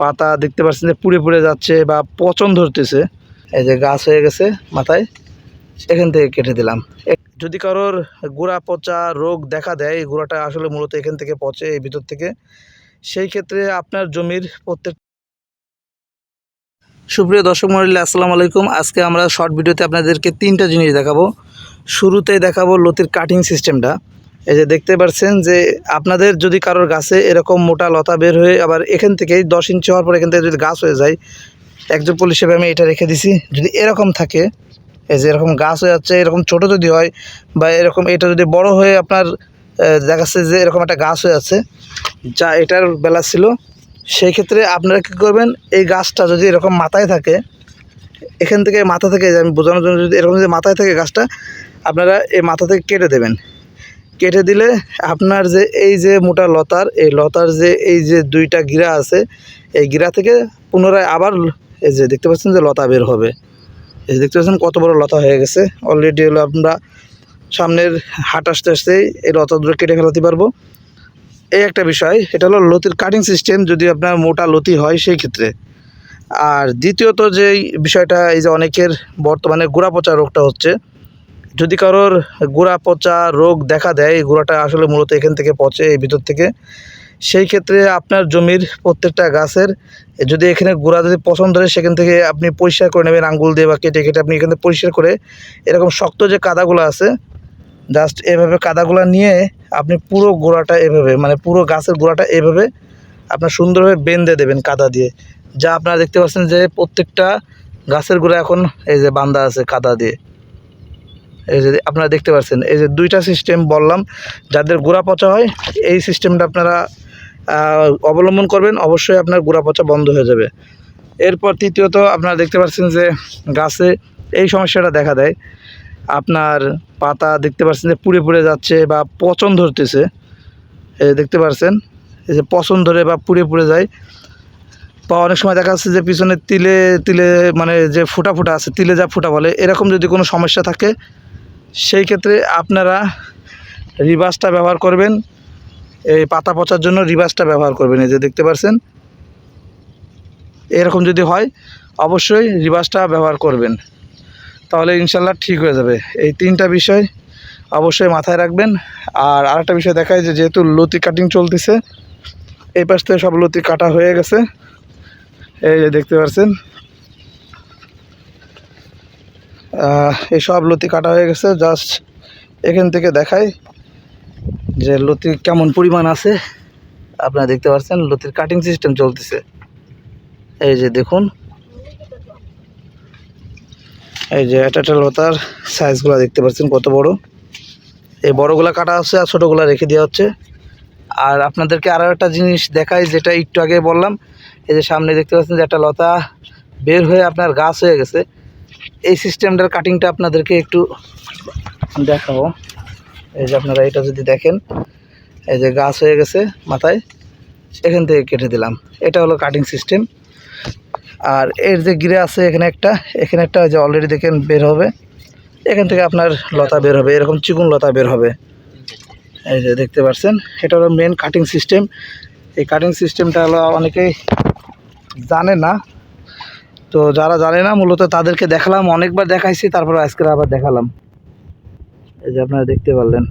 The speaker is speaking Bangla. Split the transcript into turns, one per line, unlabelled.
পাতা দেখতে পাচ্ছেন যে পুড়ে পুড়ে যাচ্ছে বা পচন ধরতেছে। এই যে গাছ হয়ে গেছে মাথায়, এখান থেকে কেটে দিলাম। যদি কারোর গোড়া পচা রোগ দেখা দেয় গোড়াটা আসলে মূলত এখান থেকে পচে এই ভিতর থেকে, সেই ক্ষেত্রে আপনার জমির প্রত্যেক সুপ্রিয় দর্শক মন্ডলী আসসালামু আলাইকুম। আজকে আমরা শর্ট ভিডিওতে আপনাদেরকে তিনটা জিনিস দেখাবো। শুরুতেই দেখাবো লতির কাটিং সিস্টেমটা এই যে দেখতে পাচ্ছেন যে আপনাদের যদি কারোর গাছে এরকম মোটা লতা বের হয়ে আবার এখান থেকেই দশ ইঞ্চি হওয়ার পর এখান থেকে যদি গাছ হয়ে যায় একজোপল হিসেবে আমি এটা রেখে দিছি। যদি এরকম থাকে এই যে এরকম গাছ হয়ে যাচ্ছে এরকম ছোট যদি হয় বা এরকম এটা যদি বড় হয়ে আপনার আহ, দেখা যাচ্ছে যে এরকম একটা গাছ হয়ে আছে যা এটার বেলা ছিল সেই ক্ষেত্রে আপনারা কী করবেন এই গাছটা যদি এরকম মাথায় থাকে এখান থেকে মাথা থেকে আমি বোঝানোর জন্য যদি এরকম যদি মাথায় থাকে গাছটা আপনারা এই মাথা থেকে কেটে দেবেন। কেটে দিলে আপনার যে এই যে মোটা লতার, এই লতার যে এই যে দুইটা গিরা আছে, এই গিরা থেকে পুনরায় আবার এই যে দেখতে পাচ্ছেন যে লতা বের হবে। এই যে দেখতে পাচ্ছেন কত বড় লতা হয়ে গেছে। অলরেডি হলো আমরা সামনের হাট আসতে আসতেই এই লতা লতাগুলো কেটে ফেলাতে পারব। এই একটা বিষয়, এটা হলো লতির কাটিং সিস্টেম যদি আপনার মোটা লতি হয় সেই ক্ষেত্রে। আর দ্বিতীয়ত যে বিষয়টা, এই যে অনেকের বর্তমানে গোড়া পচা রোগটা হচ্ছে যদি কারোর গোড়া পচা রোগ দেখা দেয়, এই গোড়াটা আসলে মূলত এখান থেকে পচে এই ভিতর থেকে, সেই ক্ষেত্রে আপনার জমির প্রত্যেকটা গাছের, যদি এখানে গোড়া যদি পছন্দ ধরে সেখান থেকে আপনি পরিষ্কার করে নেবেন, আঙ্গুল দিয়ে বা কেটে কেটে আপনি এখান থেকে পরিষ্কার করে, এরকম শক্ত যে কাদাগুলো আছে জাস্ট এভাবে কাদাগুলো নিয়ে আপনি পুরো গোড়াটা এভাবে মানে পুরো গাছের গোড়াটা এভাবে আপনার সুন্দরভাবে বেঁধে দেবেন কাদা দিয়ে। যা আপনারা দেখতে পাচ্ছেন যে প্রত্যেকটা গাছের গোড়া এখন এই যে বান্দা আছে কাদা দিয়ে। এই যে আপনারা দেখতে পাচ্ছেন, এই যে দুইটা সিস্টেম বললাম, যাদের গোড়া পচা হয়, এই সিস্টেমটা আপনারা অবলম্বন করবেন, অবশ্যই আপনার গোড়া পচা বন্ধ হয়ে যাবে। এরপর তৃতীয়ত আপনারা দেখতে পাচ্ছেন যে গাছে এই সমস্যাটা দেখা দেয়। আপনার পাতা দেখতে পাচ্ছেন যে পুড়ে পুড়ে যাচ্ছে বা পচন ধরতেছে। দেখতে পাচ্ছেন, এই যে পচন ধরে বা পুড়ে পুড়ে যায়। বা অনেক সময় দেখা যাচ্ছে যে পিছনে তিলে তিলে মানে যে ফুটা ফুটা আছে, তিলে যা ফুটা বলে, এরকম যদি কোনো সমস্যা থাকে সেই ক্ষেত্রে আপনারা রিভার্সটা ব্যবহার করবেন। এই পাতা পচার জন্য রিভার্সটা ব্যবহার করবেন, এই যে দেখতে পাচ্ছেন এরকম যদি হয়, অবশ্যই রিভার্সটা ব্যবহার করবেন। তাহলে ইনশাল্লাহ ঠিক হয়ে যাবে। এই তিনটা বিষয় অবশ্যই মাথায় রাখবেন। আর আরেকটা বিষয় দেখায় যে, যেহেতু লতি কাটিং চলতেছে, এই পাশ থেকে সব লতি কাটা হয়ে গেছে। এই যে দেখতে পাচ্ছেন আহ, এই সব লতি কাটা হয়ে গেছে। জাস্ট এখান থেকে দেখায় যে লতি কেমন পরিমাণ আছে। আপনারা দেখতে পাচ্ছেন লতির কাটিং সিস্টেম চলতেছে। এই যে দেখুন। এই যে একটা একটা লতার সাইজগুলো দেখতে পাচ্ছেন কত বড়। এই বড়গুলা কাটা হচ্ছে আর ছোটোগুলা রেখে দেওয়া হচ্ছে। আর আপনাদেরকে আরও একটা জিনিস দেখাই যেটা একটু আগে বললাম। এই যে সামনে দেখতে পাচ্ছেন যে একটা লতা বের হয়ে আপনার গাছ হয়ে গেছে। এই সিস্টেমটার কাটিংটা আপনাদেরকে একটু দেখাবো। এই যে আপনারা এটা যদি দেখেন, এই যে গাছ হয়ে গেছে মাথায়, এখান থেকে কেটে দিলাম। এটা হলো কাটিং সিস্টেম আর এর যে গিরে আছে এখানে একটা এখানে একটা যে অলরেডি দেখেন বের হবে। এখান থেকে আপনার লতা বের হবে, এরকম চিকুন লতা বের হবে। এই যে দেখতে পাচ্ছেন এটা হলো মেন কাটিং সিস্টেম এই কাটিং সিস্টেমটা হলো অনেকেই জানে না তো যারা জানে না, মূলত তাদেরকে দেখালাম, অনেকবার দেখাইছি, তারপর আজকে আবার দেখালাম। এই যে আপনারা দেখতে পারলেন।